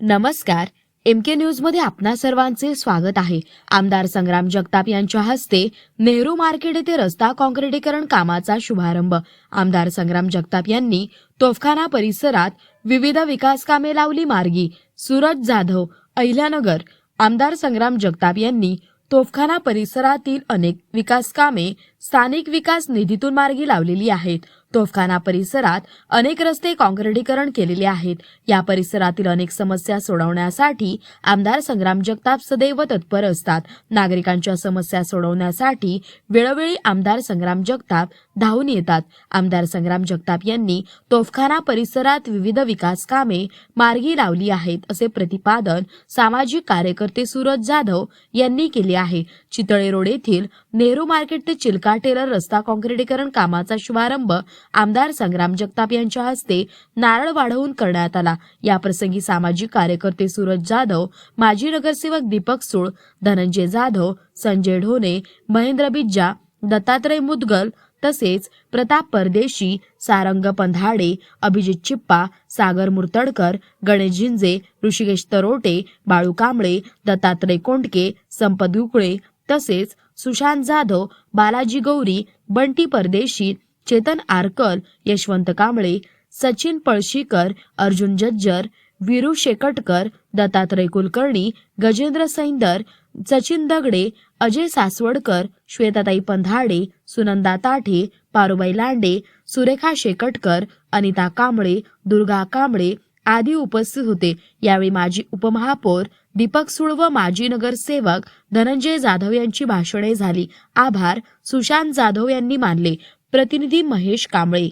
नमस्कार. एम के न्यूजमध्ये आपणा सर्वांचे स्वागत आहे. आमदार संग्राम जगताप यांच्या हस्ते नेहरू मार्केट येथे रस्ता काँक्रिटीकरण कामाचा शुभारंभ. आमदार संग्राम जगताप यांनी तोफखाना परिसरात विविध विकास कामे लावली मार्गी. सुरज जाधव अहिल्यानगर. आमदार संग्राम जगताप यांनी तोफखाना परिसरातील अनेक विकासकामे स्थानिक विकास निधीतून मार्गी लावलेली आहेत. तोफखाना परिसरात अनेक रस्ते काँक्रिटीकरण केलेले आहेत. या परिसरातील अनेक समस्या सोडवण्यासाठी आमदार संग्राम जगताप सदैव तत्पर असतात. नागरिकांच्या समस्या सोडवण्यासाठी वेळोवेळी आमदार संग्राम जगताप धावून येतात. आमदार संग्राम जगताप यांनी तोफखाना परिसरात विविध विकास कामे मार्गी लावली आहेत असे प्रतिपादन सामाजिक कार्यकर्ते सूरज जाधव यांनी केले आहे. चितळे रोड येथील नेहरू मार्केट ते चिलका टेलर रस्ता काँक्रिटीकरण कामाचा शुभारंभ आमदार संग्राम जगताप यांच्या हस्ते नारळ वाढवून करण्यात आला. याप्रसंगी सामाजिक कार्यकर्ते सूरज जाधव माजी नगरसेवक दीपक सुळ धनंजय जाधव संजय ढोणे महेंद्र बिज्जा दत्तात्रय मुदगल तसेच प्रताप परदेशी सारंग पंधाडे अभिजित चिप्पा सागर मुर्तडकर गणेश झिंजे ऋषिकेश तरोटे बाळू कांबळे दत्तात्रय कोंडके संपत गुकळे तसेच सुशांत जाधव बालाजी गौरी बंटी परदेशी चेतन आरकल यशवंत कांबळे सचिन पळशीकर अर्जुन जज्जर विरू शेकटकर दत्तात्रय कुलकर्णी गजेंद्र सैंदर सचिन दगडे अजय सासवडकर श्वेताताई पंधाडे सुनंदा ताठे पारुबाई लांडे सुरेखा शेकटकर अनिता कांबळे दुर्गा कांबळे आदी उपस्थित होते. यावेळी माजी उपमहापौर दीपक सुळ व माजी नगरसेवक धनंजय जाधव यांची भाषणे झाली. आभार सुशांत जाधव यांनी मानले. प्रतिनिधी महेश कांबळे.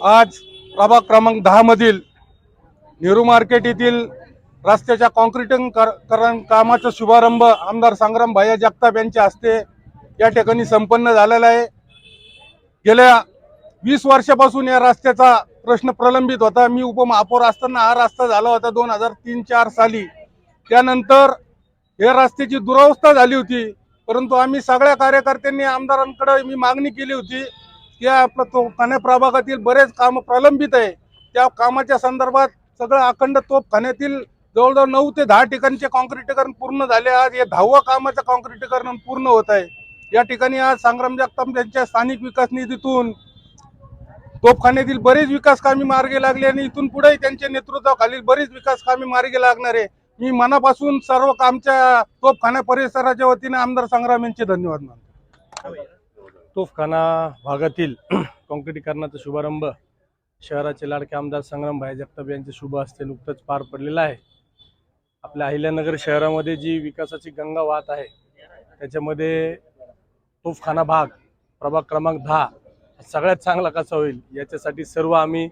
आज प्रभाग क्रमांक दहा मधील नेहरू मार्केट येथील रस्त्याच्या काँक्रिटीकरण कामाचा शुभारंभ आमदार संग्राम भाया जगताप यांच्या हस्ते या ठिकाणी संपन्न झालेला आहे. गेल्या वीस वर्षापासून या रस्त्याचा प्रश्न प्रलंबित होता. मी उपमहापौर असताना हा रस्ता झाला होता दोन हजार तीन चार साली. त्यानंतर या रस्त्याची दुरावस्था झाली होती परंतु आम्ही सगळ्या कार्यकर्त्यांनी आमदारांकडे मी मागणी केली होती की आपलं तो ठाणे प्रभागातील बरेच काम प्रलंबित आहे. त्या कामाच्या संदर्भात सगळं अखंड तोपखान्यातील जवळजवळ नऊ ते दहा ठिकाणचे काँक्रिटीकरण पूर्ण झाले. आज हे दहावं कामाचं काँक्रीटीकरण पूर्ण होत आहे. या ठिकाणी आज संग्राम जगताप यांच्या स्थानिक विकास निधीतून तोपखान्यातील बरेच विकास कामे मार्गी लागली आणि इथून पुढेही त्यांच्या नेतृत्वाखालील बरीच विकास कामे मार्गी लागणार आहे. मी मनापासून सर्व आमच्या तोफखाना परिसराच्या वतीने आमदार संग्राम यांचे धन्यवाद मानतो. तोफखाना भागातील काँक्रिटीकरणाचा शुभारंभ शहराचे लाडके आमदार संग्राम भाई जगताप यांच्या शुभ हस्ते नुकतंच पार पडलेला आहे. आपल्या अहिल्यानगर शहरामध्ये जी विकासाची गंगा वाहत आहे त्याच्यामध्ये तोफखाना भाग प्रभाग क्रमांक दहा सगळ्यात चांगला कसा होईल याच्यासाठी सर्व आम्ही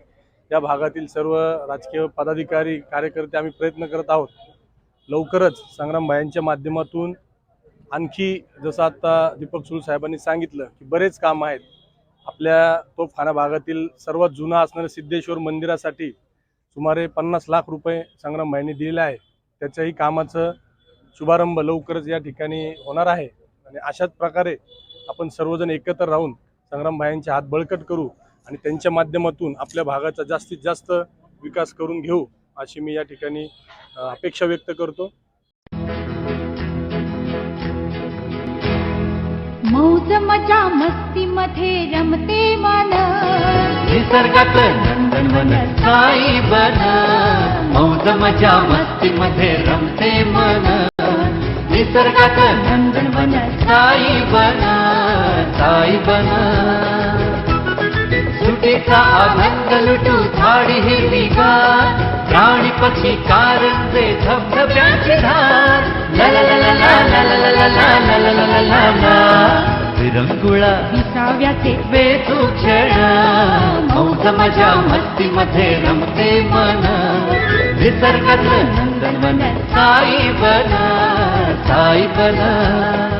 या भागातील सर्व राजकीय पदाधिकारी कार्यकर्ते आम्ही प्रयत्न करत आहोत. लवकरच संग्राम भायांच्या माध्यमातून आणखी जसं आता दीपक सुरू साहेबांनी सांगितलं की बरेच काम आहेत. आपल्या तोफखाना भागातील सर्वात जुना असणाऱ्या सिद्धेश्वर मंदिरासाठी सुमारे पन्नास लाख रुपये संग्राम भाईंनी दिलेले आहे. त्याच्याही कामाचं शुभारंभ लवकरच या ठिकाणी होणार आहे. आणि अशाच प्रकारे आपण सर्वजण एकत्र राहून संग्राम भाईंचे हात बळकट करू. आणि त्यांच्या माध्यमातून आपल्या भागाचा जास्तीत जास्त विकास करून घेऊ अशी मी या ठिकाणी अपेक्षा व्यक्त करतो. मौज मजा मस्ती मध्ये रमते मन. निसर्गात नंदनवन साई बन. मौज मजा मस्ती मध्ये रमते मन. निसर्गात नंदनवन साई बन. साई बन. निसर्गाचा आनंद लुटू झाडी हिरवी गार प्राणी पक्षी कारंजे धबधब्यांची धार विरंगुळा विसाव्याचे वेधू क्षण मौज मजा मस्तीमध्ये रमते मन निसर्गाचं नंदनवन साई बना साई बना